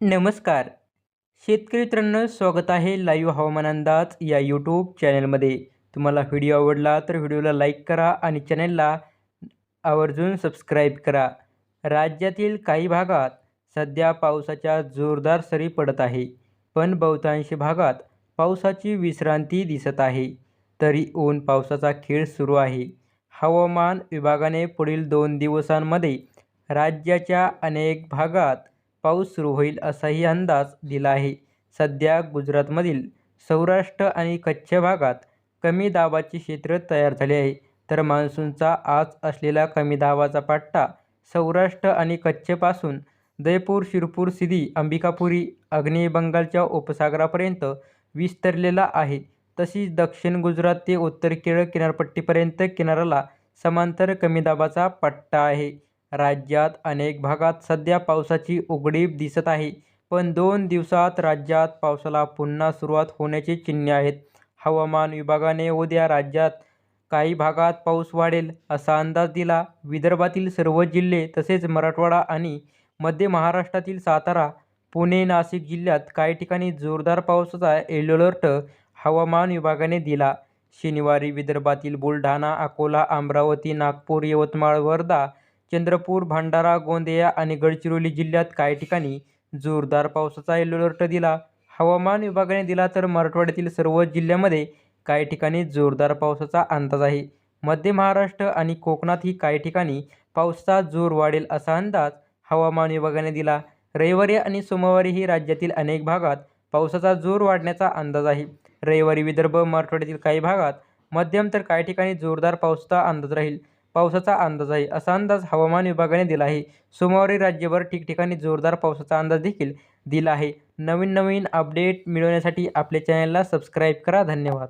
नमस्कार. शेतकरी मित्रांनो स्वागत आहे लाईव्ह हवामान अंदाज या यूट्यूब चॅनलमध्ये तुम्हाला व्हिडिओ आवडला तर व्हिडिओला लाईक करा आणि चॅनलला आवर्जून सबस्क्राईब करा. राज्यातील काही भागात सध्या पावसाच्या जोरदार सरी पडत आहे पण बहुतांश भागात पावसाची विश्रांती दिसत आहे. तरी ऊन पावसाचा खेळ सुरू आहे. हवामान विभागाने पुढील दोन दिवसांमध्ये राज्याच्या अनेक भागात पाऊस सुरू होईल असाही अंदाज दिला आहे. सध्या गुजरातमधील सौराष्ट्र आणि कच्छ भागात कमी दाबाचे क्षेत्र तयार झाले आहे. तर मान्सूनचा आज असलेला कमी दाबाचा पट्टा सौराष्ट्र आणि कच्छपासून जयपूर शिरपूर सिद्धी अंबिकापुरी आग्नेय बंगालच्या उपसागरापर्यंत विस्तरलेला आहे. तशीच दक्षिण गुजरात ते उत्तर केरळ किनारपट्टीपर्यंत किनाऱ्याला समांतर कमी दाबाचा पट्टा आहे. राज्यात अनेक भागात सध्या पावसाची उघडीप दिसत आहे. पण दोन दिवसात राज्यात पावसाला पुन्हा सुरुवात होण्याची चिन्हे आहेत. हवामान विभागाने उद्या राज्यात काही भागात पाऊस वाढेल असा अंदाज दिला. विदर्भातील सर्व जिल्हे तसेच मराठवाडा आणि मध्य महाराष्ट्रातील सातारा पुणे नाशिक जिल्ह्यात काही ठिकाणी जोरदार पावसाचा येलो अलर्ट हवामान विभागाने दिला. शनिवारी विदर्भातील बुलढाणा अकोला अमरावती नागपूर यवतमाळ वर्धा चंद्रपूर भंडारा गोंदिया आणि गडचिरोली जिल्ह्यात काही ठिकाणी जोरदार पावसाचा येलो अलर्ट दिला. हवामान विभागाने दिला तर मराठवाड्यातील सर्व जिल्ह्यामध्ये काही ठिकाणी जोरदार पावसाचा अंदाज आहे. मध्य महाराष्ट्र आणि कोकणातही काही ठिकाणी पावसाचा जोर वाढेल असा अंदाज हवामान विभागाने दिला. रविवारी आणि सोमवारीही राज्यातील अनेक भागात पावसाचा जोर वाढण्याचा अंदाज आहे. रविवारी विदर्भ मराठवाड्यातील काही भागात मध्यम तर काही ठिकाणी जोरदार पावसाचा अंदाज राहील. पावसाचा अंदाज आहे. असा अंदाज हवामान विभागाने दिला आहे. सोमवारी राज्यभर ठिकठिकाणी जोरदार पावसाचा अंदाज देखील दिला आहे. नवीन नवीन अपडेट मिळवण्यासाठी आपल्या चॅनलला सबस्क्राईब करा. धन्यवाद.